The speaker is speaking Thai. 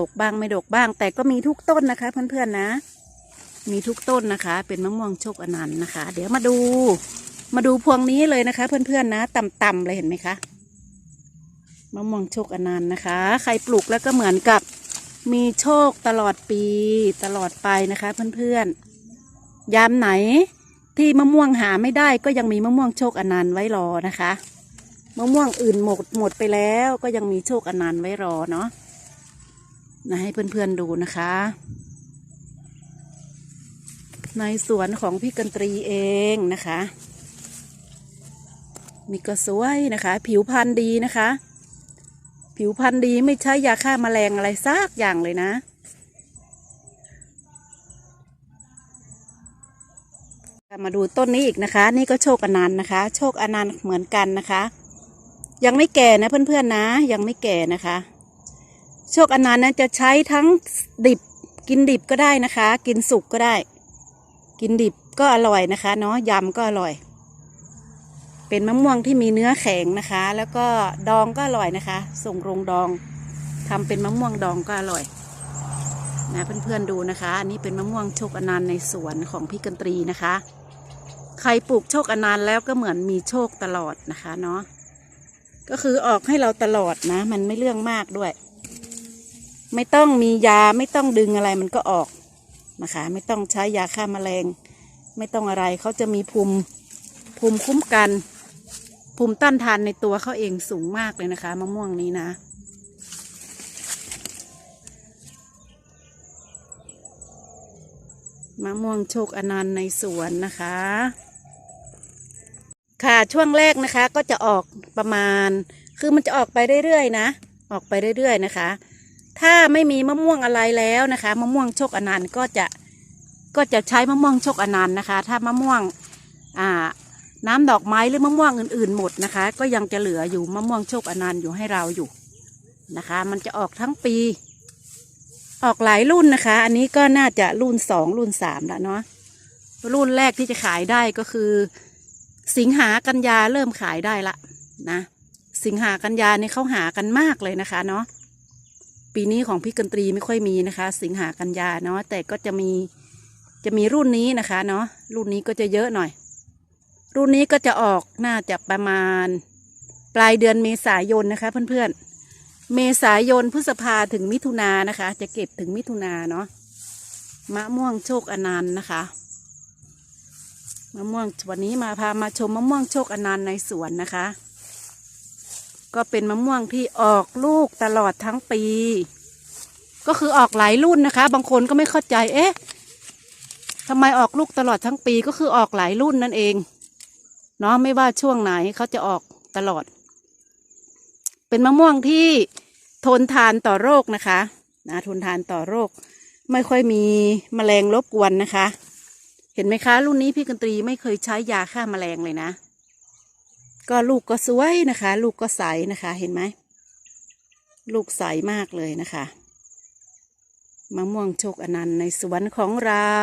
ดกบ้างไม่ดกบ้าง แต่ก็มีทุกต้นนะคะ เพื่อนๆนะ มีทุกต้นนะคะ เป็นมะม่วงโชคอนันต์นะคะ เดี๋ยวมาดู มาดูพวงนี้เลยนะคะ เพื่อนๆนะต่ำๆเลยเห็นไหมคะมะม่วงโชคอนันต์นะคะ ใครปลูกแล้วก็เหมือนกับมีโชคตลอดปีตลอดไปนะคะ เพื่อนๆ ยามไหนที่มะม่วงหาไม่ได้ก็ยังมีมะม่วงโชคอนันต์ไว้รอนะคะ มะม่วงอื่นหมดหมดไปแล้วก็ยังมีโชคอนันต์ไว้รอเนาะ นะให้เพื่อนๆดูนะคะ ในสวนของพี่กันตรีเองนะคะนี่ก็สวยนะคะ ผิวพรรณดีนะคะ ผิวพรรณดีไม่ใช้ยาฆ่าแมลงอะไรซักอย่างเลยนะ มาดูต้นนี้อีกนะคะ นี่ก็โชคอนันต์นะคะ โชคอนันต์เหมือนกันนะคะ ยังไม่แก่นะเพื่อนๆนะ ยังไม่แก่นะคะ โชคอนันต์นั้นจะใช้ทั้งดิบกินดิบก็ได้นะคะ กินสุกก็ได้ กินดิบก็อร่อยนะคะเนาะยำก็อร่อย เป็นมะม่วงที่มีเนื้อแข็งนะคะ แล้วก็ดองก็อร่อยนะคะ ส่งโรงดองทำเป็นมะม่วงดองก็อร่อยนะเพื่อนๆดูนะคะอันนี้เป็นมะม่วงโชคอนันต์ในสวนของพี่กันตรีนะคะ ใครปลูกโชคอนันต์แล้วก็เหมือนมีโชคตลอดนะคะเนาะก็คือออกให้เราตลอดนะ มันไม่เรื่องมากด้วย ไม่ต้องมียาไม่ต้องดึงอะไรมันก็ออกนะคะ ไม่ต้องใช้ยาฆ่าแมลง ไม่ต้องอะไรเขาจะมีภูมิภูมิคุ้มกัน ภูมิต้านทานในตัวเขาเองสูงมากเลยนะคะมะม่วงนี้นะ มะม่วงโชคอนันต์ในสวนนะคะ ค่ะช่วงแรกนะคะก็จะออกประมาณ คือมันจะออกไปเรื่อยๆนะ ออกไปเรื่อยๆนะคะ ถ้าไม่มีมะม่วงอะไรแล้วนะคะ มะม่วงโชคอนันต์ก็จะก็จะใช้มะม่วงโชคอนันต์นะคะ ถ้ามะม่วงอ่าน้ำดอกไม้หรือมะม่วงอื่นๆหมดนะคะ ก็ยังจะเหลืออยู่มะม่วงโชคอนันต์อยู่ให้เราอยู่นะคะ มันจะออกทั้งปี ออกหลายรุ่นนะคะ อันนี้ก็น่าจะรุ่นสองรุ่นสามแล้วเนาะรุ่นแรกที่จะขายได้ก็คือ สิงหากันยาเริ่มขายได้ละนะ สิงหากันยาเนี่ยเขาหากันมากเลยนะคะเนาะ ปีนี้ของพี่กันตรีไม่ค่อยมีนะคะ สิงหากันยาเนาะแต่ก็จะมีจะมีรุ่นนี้นะคะเนาะรุ่นนี้ก็จะเยอะหน่อย รุ่นนี้ก็จะออกน่าจะประมาณ ปลายเดือนเมษายนนะคะ เพื่อนๆ เมษายนพฤษภาถึงมิถุนานะคะ จะเก็บถึงมิถุนาเนาะมะม่วงโชคอนันต์นะคะมะม่วงวันนี้มาพามาชมมะม่วงโชคอนันต์ในสวนนะคะ ก็เป็นมะม่วงที่ออกลูกตลอดทั้งปี ก็คือออกหลายรุ่นนะคะ บางคนก็ไม่เข้าใจ เอ๊ะทำไมออกลูกตลอดทั้งปีก็คือออกหลายรุ่นนั่นเอง เนาะไม่ว่าช่วงไหนเขาจะออกตลอด เป็นมะม่วงที่ทนทานต่อโรคนะคะนะทนทานต่อโรค ไม่ค่อยมีแมลงรบกวนนะคะ เห็นไหมคะ รุ่นนี้พี่กันตรีไม่เคยใช้ยาฆ่าแมลงเลยนะ ก็ลูกก็สวยนะคะ ลูกก็ใสนะคะ เห็นไหมลูกใสมากเลยนะคะมะม่วงโชคอนันต์ในสวนของเรา